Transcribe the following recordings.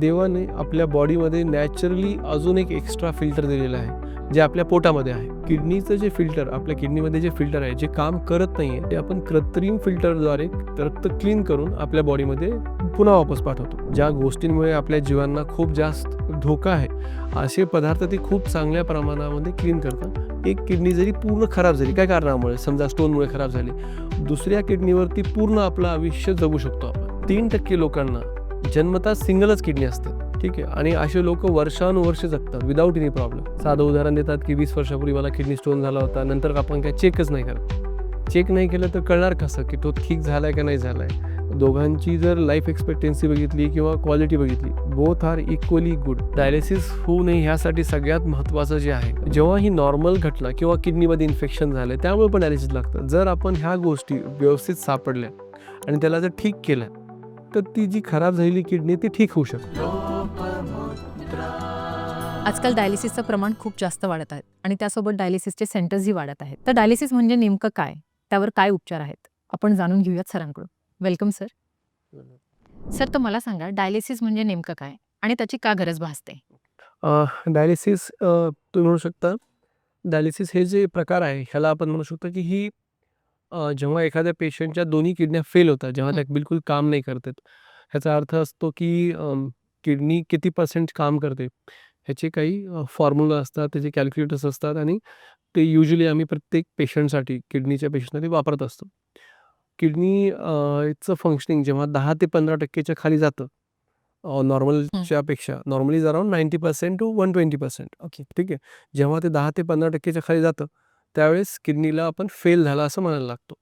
देवाने आपल्या बॉडीमध्ये नॅचरली अजून एक एक्स्ट्रा फिल्टर दिलेलं आहे जे आपल्या पोटामध्ये आहे. किडनीचं जे फिल्टर आपल्या किडनीमध्ये जे फिल्टर आहे जे काम करत नाही आहे ते आपण कृत्रिम फिल्टरद्वारे रक्त क्लीन करून आपल्या बॉडीमध्ये पुन्हा वापस पाठवतो. ज्या गोष्टींमुळे आपल्या जीवांना खूप जास्त धोका आहे असे पदार्थ ते खूप चांगल्या प्रमाणामध्ये क्लीन करतात. एक किडनी जरी पूर्ण खराब झाली काय कारणामुळे? समजा स्टोनमुळे खराब झाली. दुसऱ्या किडनीवरती पूर्ण आपलं आयुष्य जगू शकतो आपण. तीन टक्के लोकांना जन्मता सिंगलच किडनी असते. ठीक आहे? आणि असे लोक वर्षानुवर्ष जगतात विदाऊट एनी प्रॉब्लेम साधं उदाहरण देतात की वीस वर्षापूर्वी मला किडनी स्टोन झाला होता नंतर आपण काय चेकच नाही करत चेक नाही केलं तर कळणार कसं की तो ठीक झाला आहे का नाही झाला आहे दोघांची जर लाईफ एक्सपेक्टन्सी बघितली किंवा क्वालिटी बघितली both are equally good dialysis होऊ नये ह्यासाठी सगळ्यात महत्त्वाचं जे आहे जेव्हा ही नॉर्मल घटना किंवा किडनीमध्ये इन्फेक्शन झालं त्यामुळे पण डायलिसिस लागतं. जर आपण ह्या गोष्टी व्यवस्थित सापडल्या आणि त्याला जर ठीक केलं तर ती जी खराब झालेली किडनी ती ठीक होऊ शकते. आजकाल डायलिसिसचं प्रमाण खूप जास्त वाढत आहे आणि त्यासोबत डायलिसिसचे सेंटर्सही वाढत आहेत. तर डायलिसिस म्हणजे नेमकं काय? त्यावर काय उपचार आहेत? आपण जाणून घेऊयात सरांकडून. वेलकम सर सर तर मला सांगा डायलिसिस म्हणजे नेमकं काय आणि त्याची का गरज भासते? डायलिसिस तुम्ही म्हणू शकता डायलिसिस हे जे प्रकार आहे ह्याला आपण म्हणू शकतो की ही अ, जेव्हा एखाद्या पेशंटच्या दोन्ही किडन्या फेल होतात जेव्हा त्या बिलकुल काम नाही करतात ह्याचा अर्थ असतो की किडनी किती पर्सेंट काम करते? ह्याचे काही फॉर्म्युला असतात त्याचे कॅल्क्युलेटर्स असतात आणि ते युजली आम्ही प्रत्येक पेशंटसाठी किडनीच्या पेशंटसाठी वापरत असतो. किडनी चं फंक्शनिंग जेव्हा दहा ते पंधरा टक्केच्या खाली जातं नॉर्मलच्या पेक्षा normally is around ninety percent to one twenty percent okay. ठीक आहे? जेव्हा ते दहा ते पंधरा टक्केच्या खाली जातं त्यावेळेस किडनीला आपण फेल झाला असं म्हणायला लागतो.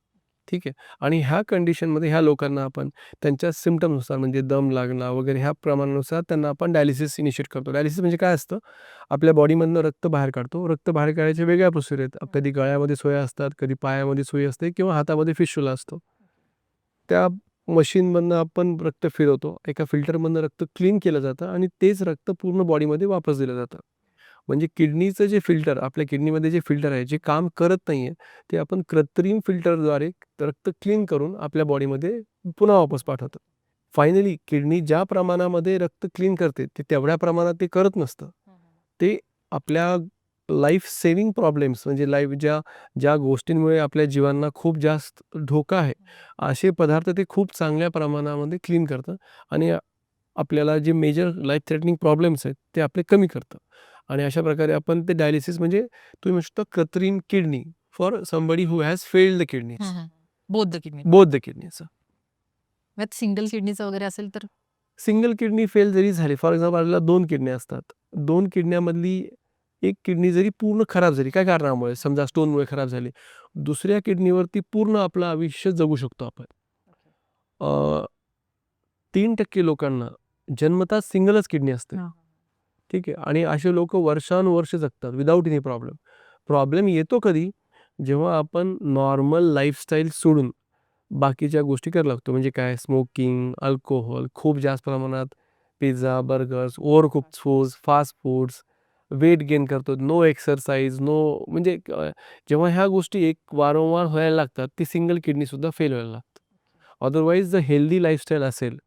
ठीक आहे? आणि ह्या कंडिशनमध्ये ह्या लोकांना आपण त्यांच्या सिमटमनुसार म्हणजे दम लागणं वगैरे ह्या प्रमाणानुसार त्यांना आपण डायलिसिस इनिशिएट करतो. डायलिसिस म्हणजे काय असतं? आपल्या बॉडीमधनं रक्त बाहेर काढतो. रक्त बाहेर काढायच्या वेगळ्या प्रोसिजर आहेत. कधी गळ्यामध्ये सोया असतात कधी पायामध्ये सोयी असते किंवा हातामध्ये फिशुला असतो. त्या मशीनमधनं आपण रक्त फिरवतो. एका फिल्टरमधनं रक्त क्लीन केलं जातं आणि तेच रक्त पूर्ण बॉडीमध्ये वापस दिलं जातं. म्हणजे किडनीचं जे फिल्टर आपल्या किडनीमध्ये जे फिल्टर आहे जे काम करत नाही आहे ते आपण कृत्रिम फिल्टरद्वारे रक्त क्लीन करून आपल्या बॉडीमध्ये पुन्हा वापस पाठवतो फायनली किडनी ज्या प्रमाणामध्ये रक्त क्लीन करते ते तेवढ्या प्रमाणात ते करत नसतं. ते आपल्या लाईफ सेविंग प्रॉब्लेम्स म्हणजे लाईफ ज्या ज्या गोष्टींमुळे आपल्या जीवांना खूप जास्त धोका आहे असे पदार्थ ते खूप चांगल्या प्रमाणामध्ये क्लीन करतं आणि आपल्याला जे मेजर लाईफ थ्रेटनिंग प्रॉब्लेम्स आहेत ते आपले कमी करतं. आणि अशा प्रकारे आपण ते डायलिसिस म्हणजे तुम्ही म्हणू शकता कृत्रिम kidney for somebody who has failed the kidney both kidney both the किडनीचं single किडनीचं वगैरे असेल तर? सिंगल किडनी फेल जरी झाली फॉर एक्झाम्पल आपल्याला दोन किडन्या असतात. दोन किडन्यामधली एक किडनी जरी पूर्ण खराब झाली काय कारणामुळे? समजा स्टोनमुळे खराब झाली. दुसऱ्या किडनीवरती पूर्ण आपलं आयुष्य जगू शकतो आपण. तीन टक्के लोकांना जन्मता सिंगलच किडनी असते. ठीक आहे. आणि असे लोक वर्षानुवर्ष जगतात विदाऊट एनी प्रॉब्लेम प्रॉब्लेम येतो कधी? जेव्हा आपण नॉर्मल लाईफस्टाईल सोडून बाकीच्या गोष्टी करायला लागतो. म्हणजे काय? स्मोकिंग अल्कोहोल खूप जास्त प्रमाणात pizza burgers over cook foods fast foods weight gain करतो. नो एक्सरसाइज नो म्हणजे जेव्हा ह्या गोष्टी एक वारंवार व्हायला लागतात ती सिंगल किडनीसुद्धा फेल व्हायला लागतं. अदरवाईज जर हेल्दी लाईफस्टाईल असेल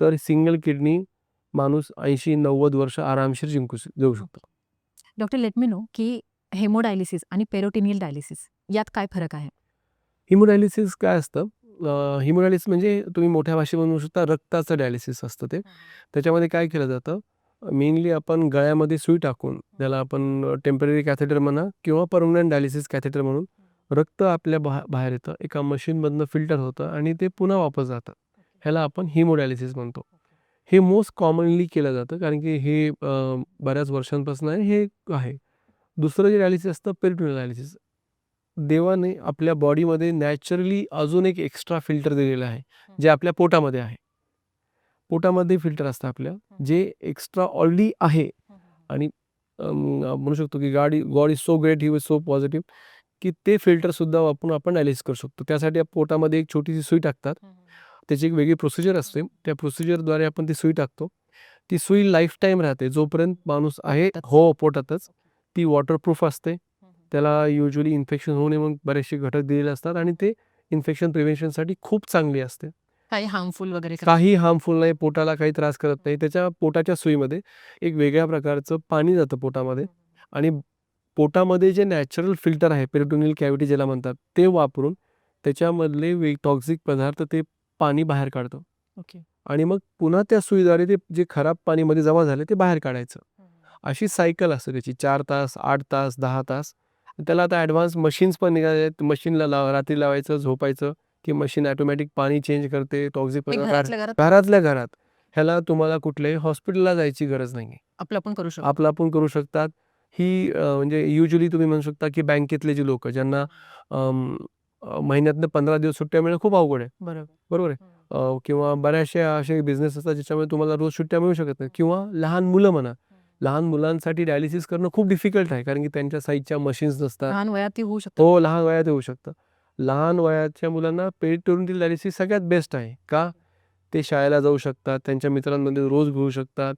तर सिंगल किडनी माणूस ऐंशी नव्वद वर्ष आरामशीर जिंकू श- जाऊ शकतो. डॉक्टर लेट मी नो की हेमोडायलिसिस आणि पेरोटिनियल डायलिसिस यात काय फरक आहे? हिमोडायलिसिस काय असतं? हिमोडायलिसिस म्हणजे तुम्ही मोठ्या भाषेत म्हणू शकता रक्ताचं डायलिसिस असतं ते. त्याच्यामध्ये काय केलं जातं? मेनली आपण गळ्यामध्ये सुई टाकून त्याला आपण टेंपररी कॅथेटर म्हणा किंवा परमनंट डायलिसिस कॅथेटर म्हणून रक्त आपल्या बा बाहेर येतं. एका मशीनमधनं फिल्टर होतं आणि ते पुन्हा वापस जातं. ह्याला आपण हिमोडायलिसिस म्हणतो. हे मोस्ट कॉमनली केलं जातं कारण की हे अ, बऱ्याच वर्षांपासून आहे हे आहे. दुसरं जे डायलिसिस असतं पेरिटोनियल डायलिसिस देवाने आपल्या बॉडीमध्ये नॅचरली अजून एक एक्स्ट्रा फिल्टर दिलेलं आहे जे आपल्या पोटामध्ये आहे. पोटामध्ये फिल्टर असतं आपल्या जे एक्स्ट्रा ऑलरेडी आहे. आणि म्हणू शकतो की गाडी god is so great he was so positive की ते फिल्टरसुद्धा वापरून आपण डायलिसिस करू शकतो. त्यासाठी पोटामध्ये एक छोटीशी सुई टाकतात. त्याची एक वेगळी प्रोसिजर असते. त्या प्रोसिजरद्वारे आपण ती सुई टाकतो. ती सुई लाईफ टाईम राहते. जोपर्यंत माणूस आहे. हो पोटातच ती वॉटरप्रूफ असते. त्याला युजली इन्फेक्शन होऊ नये म्हणून बरेचसे घटक दिलेले असतात आणि ते इन्फेक्शन प्रिव्हेन्शनसाठी खूप चांगली असते. काही हार्मफुल वगैरे काही हार्मफुल नाही, पोटाला काही त्रास करत नाही. त्याच्या पोटाच्या सुईमध्ये एक वेगळ्या प्रकारचं पाणी जातं पोटामध्ये. आणि पोटामध्ये जे नॅचरल फिल्टर आहे, पेरिटोनियल कॅव्हिटी ज्याला म्हणतात, ते वापरून त्याच्यामधले वे टॉक्सिक पदार्थ ते पाणी बाहेर काढतं ओके. आणि मग पुन्हा त्या सुईद्वारे ते जे खराब पाणी मध्ये जमा झाले ते बाहेर काढायचं. अशी सायकल असते त्याची 4 तास, 8 तास, 10 तास. त्याला आता ॲडव्हान्स मशीन्स पण निघाले आहेत. मशीनला लाव रात्री लावायचं, झोपायचं, की मशीन ऑटोमॅटिक पाणी चेंज करते, पदार्थ घरातल्या घरात. ह्याला तुम्हाला कुठल्याही हॉस्पिटलला जायची गरज नाहीये. आपलं आपण करू शकतो. आपलं आपण करू शकतात. ही म्हणजे युजुअली तुम्ही म्हणू शकता, की बँकेतले जे लोकं ज्यांना महिन्यातनं 15 दिवस सुट्ट्या मिळणं खूप अवघड आहे. बरोबर. बरोबर आहे. अ, किंवा बऱ्याचशा असे बिझनेस असतात ज्याच्यामुळे तुम्हाला रोज सुट्ट्या मिळू शकत नाही किंवा लहान मुलं म्हणा. लहान मुलांसाठी डायलिसिस करणं खूप डिफिकल्ट आहे कारण की त्यांच्या साइजच्या मशीन्स नसतात. लहान वयातही होऊ शकतं. हो, लहान वयात होऊ शकतं. लहान वयाच्या मुलांना पेरिटोनियल डायलिसिस सगळ्यात बेस्ट आहे. का? ते शाळेला जाऊ शकतात, त्यांच्या मित्रांमध्ये रोज घेऊ शकतात.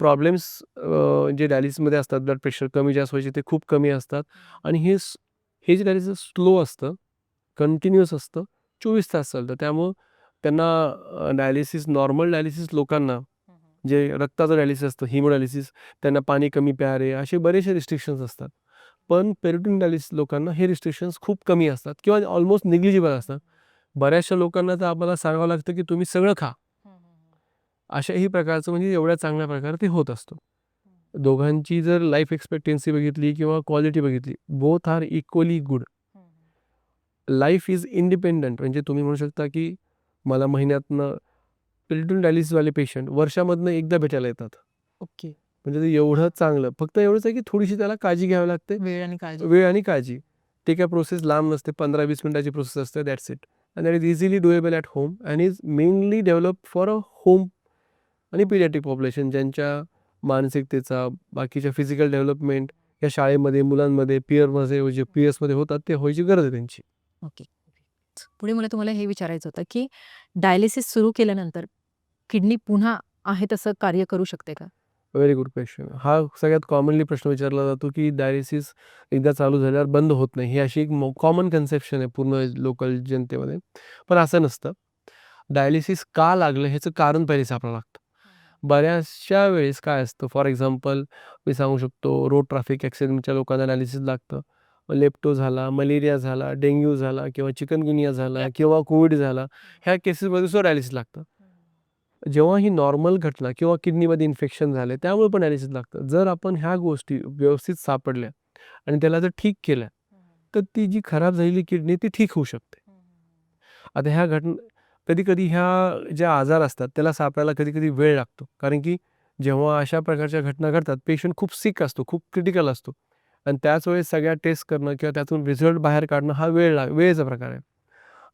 प्रॉब्लेम्स अ, जे डायलिसिसमध्ये असतात, ब्लड प्रेशर कमी जास्त व्हायचे ते खूप कमी असतात आणि हे स हे जे डायलिसिस स्लो असतं, कंटिन्युअस असतं, 24 तास चालतं. त्यामुळं त्यांना डायलिसिस नॉर्मल डायलिसिस लोकांना जे रक्ताचं डायलिसिस असतं, हिमोडायलिसिस, त्यांना पाणी कमी प्यारे, असे बरेचसे रिस्ट्रिक्शन्स असतात. पण पेरिटोनियल डायलिसिस लोकांना हे रिस्ट्रिक्शन्स खूप कमी असतात किंवा ऑलमोस्ट निग्लिजिबल असतात. बऱ्याचशा लोकांना तर आम्हाला सांगावं लागतं, की तुम्ही सगळं खा. अशाही प्रकारचं म्हणजे एवढ्या चांगल्या प्रकारे ते होत असतं. दोघांची जर लाईफ एक्सपेक्टन्सी बघितली किंवा क्वालिटी बघितली, both are equally good. Life is independent म्हणजे तुम्ही म्हणू शकता, की मला महिन्यातनं पेरिटोनियल डायलिसिसवाले पेशंट वर्षामधनं एकदा भेटायला येतात. ओके. म्हणजे ते एवढं चांगलं. फक्त एवढंच आहे, की थोडीशी त्याला काळजी घ्यावी लागते. वेळ आणि काळजी. वेळ आणि काळजी. ते काय प्रोसेस लांब नसते. 15-20 मिनिटाची प्रोसेस असते. That's it. And that is easily doable at home and is mainly developed for a home आणि पीडियाट्रिक पॉप्युलेशन ज्यांच्या मानसिकतेचा, बाकीच्या फिजिकल डेव्हलपमेंट या शाळेमध्ये, मुलांमध्ये, पिअरमध्ये जे पीअर्समध्ये होतात ते व्हायची गरज आहे त्यांची. ओके. पुढे मला तुम्हाला हे विचारायचं होतं, की डायलिसिस सुरू केल्यानंतर किडनी पुन्हा आहे तसं कार्य करू शकते का? Very good question. हा सगळ्यात कॉमनली प्रश्न विचारला जातो, की डायलिसिस एकदा चालू झाल्यावर बंद होत नाही. ही अशी एक कॉमन कन्सेप्शन आहे पूर्ण लोकल जनतेमध्ये. पण असं नसतं. डायलिसिस का लागलं ह्याचं कारण पहिले सापडावं लागतं. बऱ्याचशा वेळेस काय असतं, फॉर एक्झाम्पल मी सांगू शकतो रोड ट्रॅफिक ॲक्सिडेंटच्या लोकांना डायलिसिस लागतं. लेप्टो झाला, मलेरिया झाला, डेंग्यू झाला किंवा चिकनगुनिया झाला किंवा कोविड झाला, ह्या केसेसमध्ये सुद्धा डायलिसिस लागतं. जेव्हा ही नॉर्मल घटना किंवा किडनीमध्ये इन्फेक्शन झाले त्यामुळे पण डायलिसिस लागतं. जर आपण ह्या गोष्टी व्यवस्थित सापडल्या आणि त्याला जर ठीक केल्या, तर ती जी खराब झालेली किडनी ती ठीक होऊ शकते. आता ह्या घटना कधी-कधी ह्या ज्या आजार असतात त्याला सापडायला कधी-कधी वेळ लागतो. कारण की जेव्हा अशा प्रकारच्या घटना घडतात, पेशंट खूप सिक असतो, खूप क्रिटिकल असतो आणि त्याच वेळेस सगळ्या टेस्ट करणं किंवा त्यातून रिझल्ट बाहेर काढणं हा वेळ लाग वेळेचा प्रकार आहे.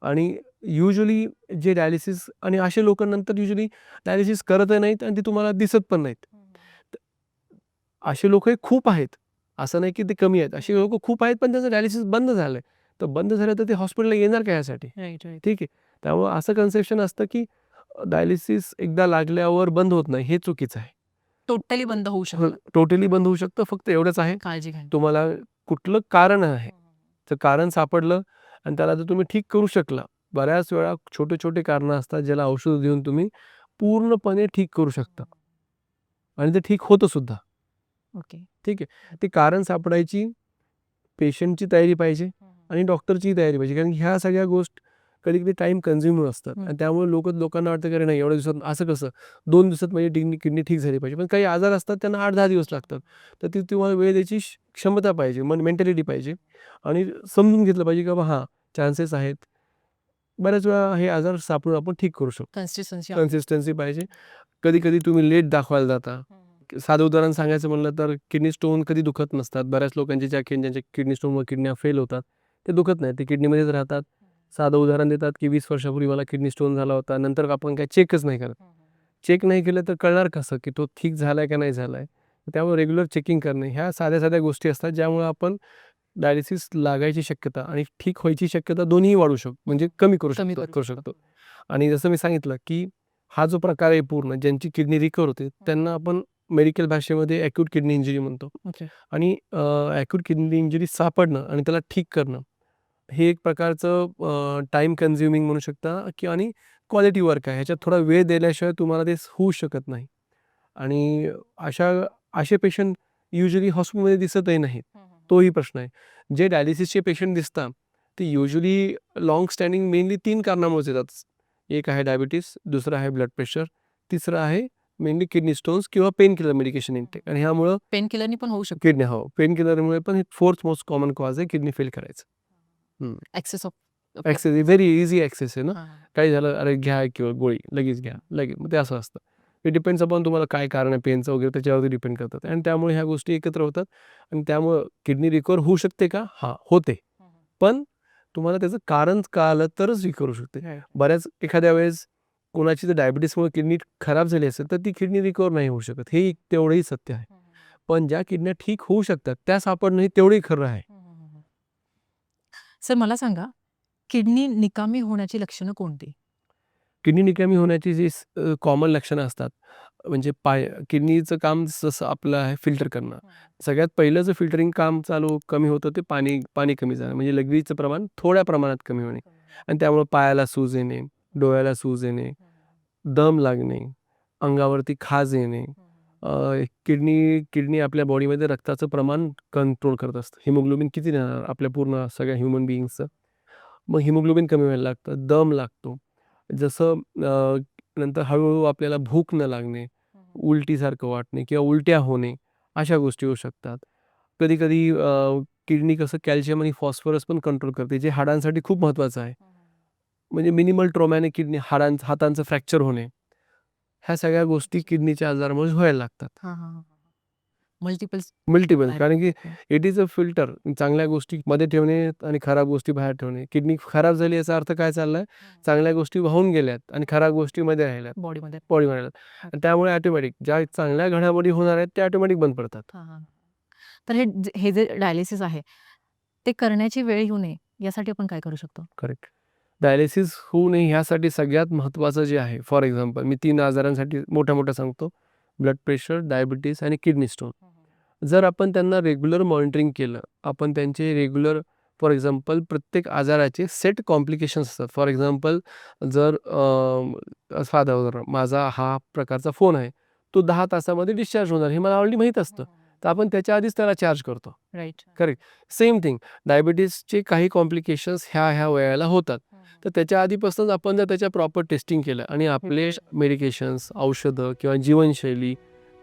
आणि युजुअली जे डायलिसिस आणि असे लोकं नंतर युजुअली डायलिसिस करतही नाहीत आणि ते तुम्हाला दिसत पण नाहीत. असे लोकही खूप आहेत. असं नाही की ते कमी आहेत. अशी लोकं खूप आहेत पण त्यांचं डायलिसिस बंद झालंय. तर बंद झालं तर ते हॉस्पिटलला येणार का राइट. ठीक आहे. त्यामुळं असं कन्सेप्शन असतं, की डायलिसिस एकदा लागल्यावर बंद होत नाही हे चुकीचं आहे. टोटली बंद होऊ शकतं. टोटली बंद होऊ शकतं. फक्त एवढंच आहे, काळजी घ्यावी. तुम्हाला कुठलं कारण आहे. तर कारण सापडलं आणि त्याला जर तुम्ही ठीक करू शकला. बऱ्याच वेळा छोटे-छोटे कारणं असतात ज्याला औषधं देऊन तुम्ही पूर्णपणे ठीक करू शकता. आणि ते ठीक होतं सुद्धा. ओके. ठीक आहे. ते कारण सापडायची पेशंटची तयारी पाहिजे आणि डॉक्टरचीही तयारी पाहिजे. कारण ह्या सगळ्या गोष्टी कधी-कधी टाईम कन्झ्युमिंग असतात. आणि त्यामुळे लोकं लोकांना वाटतं, की नाही एवढ्या दिवसात असं कसं? 2 दिवसात माझी किडनी किडनी ठीक झाली पाहिजे. पण काही आजार असतात त्यांना 8-10 दिवस लागतात. तर ती तुम्हाला वेळ द्यायची क्षमता पाहिजे, मन मेंटॅलिटी पाहिजे आणि समजून घेतलं पाहिजे, की बाबा हां, चान्सेस आहेत. बऱ्याच वेळा हे आजार सापडून आपण ठीक करू शकतो. कन्सिस्टन्सी कन्सिस्टन्सी पाहिजे. कधी-कधी तुम्ही लेट दाखवायला जाता. साधं उदाहरण सांगायचं म्हणलं तर किडनी स्टोन कधी दुखत नसतात. बऱ्याच लोकांचे ज्या ज्यांच्या किडनी स्टोनमुळे किडन्या फेल होतात, ते दुखत नाहीत. ते किडनीमध्येच राहतात. साधं उदाहरण देतात, की 20 वर्षापूर्वी मला किडनी स्टोन झाला होता. नंतर आपण काही चेकच नाही करत. चेक नाही केलं तर कळणार कसं, की तो ठीक झालाय का नाही झालाय? त्यामुळे रेग्युलर चेकिंग करणे ह्या साध्या-साध्या गोष्टी असतात ज्यामुळे आपण डायलिसिस लागायची शक्यता आणि ठीक व्हायची शक्यता दोन्हीही वाढवू शकतो. म्हणजे कमी करू शकतो करू शकतो. आणि जसं मी सांगितलं, की हा जो प्रकार आहे पूर्ण ज्यांची किडनी रिकव्हर होते त्यांना आपण मेडिकल भाषेमध्ये ॲक्यूट किडनी इंजुरी म्हणतो. आणि अ, ॲक्यूट किडनी इंजुरी सापडणं आणि त्याला ठीक करणं हे एक प्रकारचं टाईम कन्झ्युमिंग म्हणू शकता, की आणि क्वालिटी वर्क आहे. ह्याच्यात थोडा वेळ दिल्याशिवाय तुम्हाला ते होऊ शकत नाही. आणि अशा असे पेशंट युजली हॉस्पिटलमध्ये दिसतही नाहीत. तोही प्रश्न आहे. जे डायलिसिसचे पेशंट दिसतात ते युजली लाँग स्टँडिंग मेनली तीन कारणामुळेच येतात. एक आहे डायबिटीस दुसरं आहे ब्लड प्रेशर तिसरं आहे मेनली किडनी स्टोन्स किंवा पेन किलर मेडिकेशन इंटेक आणि ह्यामुळं पेन किलरनी पण होऊ शकतो. किडनी हो पेन किलरमुळे पण हे फोर्थ मोस्ट कॉमन कॉज आहे किडनी फेल करायचं. Access of access very easy access आहे ना. काही झालं अरे घ्या किंवा गोळी लगेच घ्या लगेच. मग ते असं असतं. ते डिपेंड्स अपॉन तुम्हाला काय कारण आहे पेनचं वगैरे त्याच्यावरती डिपेंड करतात. आणि त्यामुळे ह्या गोष्टी एकत्र होतात. आणि त्यामुळं किडनी रिकवर होऊ शकते का? हां होते. पण तुम्हाला त्याचं कारण कळालं तरच रिकवर होऊ शकते. बऱ्याच एखाद्या वेळेस कोणाची जर डायबिटीसमुळे किडनी खराब झाली असेल तर ती किडनी रिकवर नाही होऊ शकत. हे तेवढंही सत्य आहे. पण ज्या किडन्या ठीक होऊ शकतात त्या सापडणं हे तेवढंही खरं आहे. सर मला सांगा किडनी निकामी होण्याची लक्षणं कोणती? किडनी निकामी होण्याची जी कॉमन लक्षणं असतात म्हणजे पाय किडनीचं काम जसं आपलं आहे फिल्टर करणं. सगळ्यात पहिलं जर फिल्टरिंग काम चालू कमी होतं ते पाणी पाणी कमी जाणं म्हणजे लघवीचं प्रमाण थोड्या प्रमाणात कमी होणे. आणि त्यामुळे पायाला सूज येणे डोळ्याला सूज येणे दम लागणे अंगावरती खाज येणे किडनी किडनी आपल्या बॉडीमध्ये रक्ताचं प्रमाण कंट्रोल करत असतं. हिमोग्लोबिन किती राहणार आपल्या पूर्ण सगळ्या ह्युमन बिईंगचं मग हिमोग्लोबिन कमी व्हायला लागतं दम लागतो. जसं अ, नंतर हळूहळू आपल्याला भूक न लागणे उलटीसारखं वाटणे किंवा उलट्या होणे अशा गोष्टी होऊ शकतात. कधी कधी किडनी कसं कॅल्शियम आणि फॉस्फरस पण कंट्रोल करते जे हाडांसाठी खूप महत्त्वाचं आहे. म्हणजे मिनिमल ट्रोमॅने किडनी हाडां हातांचं फ्रॅक्चर होणे. ह्या सगळ्या गोष्टी किडनीच्या आजारामुळे व्हायला लागतात. मल्टिपल मल्टिपल कारण की. इट इज अ फिल्टर चांगल्या गोष्टी मध्ये ठेवणे आणि खराब गोष्टी बाहेर ठेवणे. किडनी खराब झाली याचा अर्थ काय चाललाय? चांगल्या गोष्टी वाहून गेल्यात आणि खराब गोष्टी मध्ये राहिल्यात. बॉडीमध्ये बॉडीमध्ये राहिल्यात. आणि त्यामुळे ऑटोमॅटिक ज्या चांगल्या घडामोडी होणार आहेत त्या ऑटोमॅटिक बंद पडतात. तर हे जे- हे जे डायलिसिस आहे ते करण्याची वेळ येऊ नये यासाठी आपण काय करू शकतो? करेक्ट डायलिसिस होऊ नये ह्यासाठी सगळ्यात महत्त्वाचं जे आहे फॉर एक्झाम्पल मी तीन आजारांसाठी मोठ्या मोठ्या सांगतो. ब्लड प्रेशर डायबिटीस आणि किडनी स्टोन. जर आपण त्यांना रेग्युलर मॉनिटरिंग केलं आपण त्यांचे रेग्युलर फॉर एक्झाम्पल प्रत्येक आजाराचे सेट कॉम्प्लिकेशन्स असतात. फॉर एक्झाम्पल जर साधा उदाहरण माझा हा प्रकारचा फोन आहे तो दहा तासामध्ये डिस्चार्ज होणार हे मला ऑलरेडी माहीत असतं. तर आपण त्याच्या आधीच त्याला चार्ज करतो. राईट. सेम थिंग डायबिटीसचे काही कॉम्प्लिकेशन्स ह्या ह्या वयाला होतात. तर त्याच्या आधीपासूनच आपण जर त्याच्या प्रॉपर टेस्टिंग केलं आणि आपले मेडिकेशन्स औषधं किंवा जीवनशैली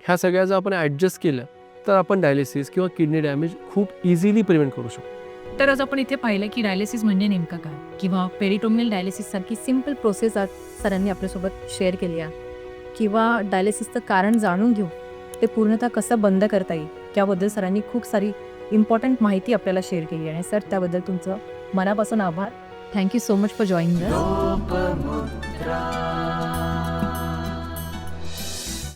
ह्या सगळ्या जर आपण ॲडजस्ट केलं तर आपण डायलिसिस किंवा किडनी डॅमेज खूप इझिली प्रिव्हेंट करू शकतो. तर आज आपण इथे पाहिलं की डायलिसिस म्हणजे नेमकं काय? किंवा पेरिटोमियल डायलिसिस सारखी सिंपल प्रोसेस आज सरांनी आपल्यासोबत शेअर केली आहे. किंवा डायलिसिसचं कारण जाणून घेऊ. ते पूर्णतः कसं बंद करता येईल? त्याबद्दल सरांनी खूप सारी इम्पॉर्टंट माहिती आपल्याला शेअर केली आणि सर त्याबद्दल तुमचं मनापासून आभार. Thank you so much for joining us.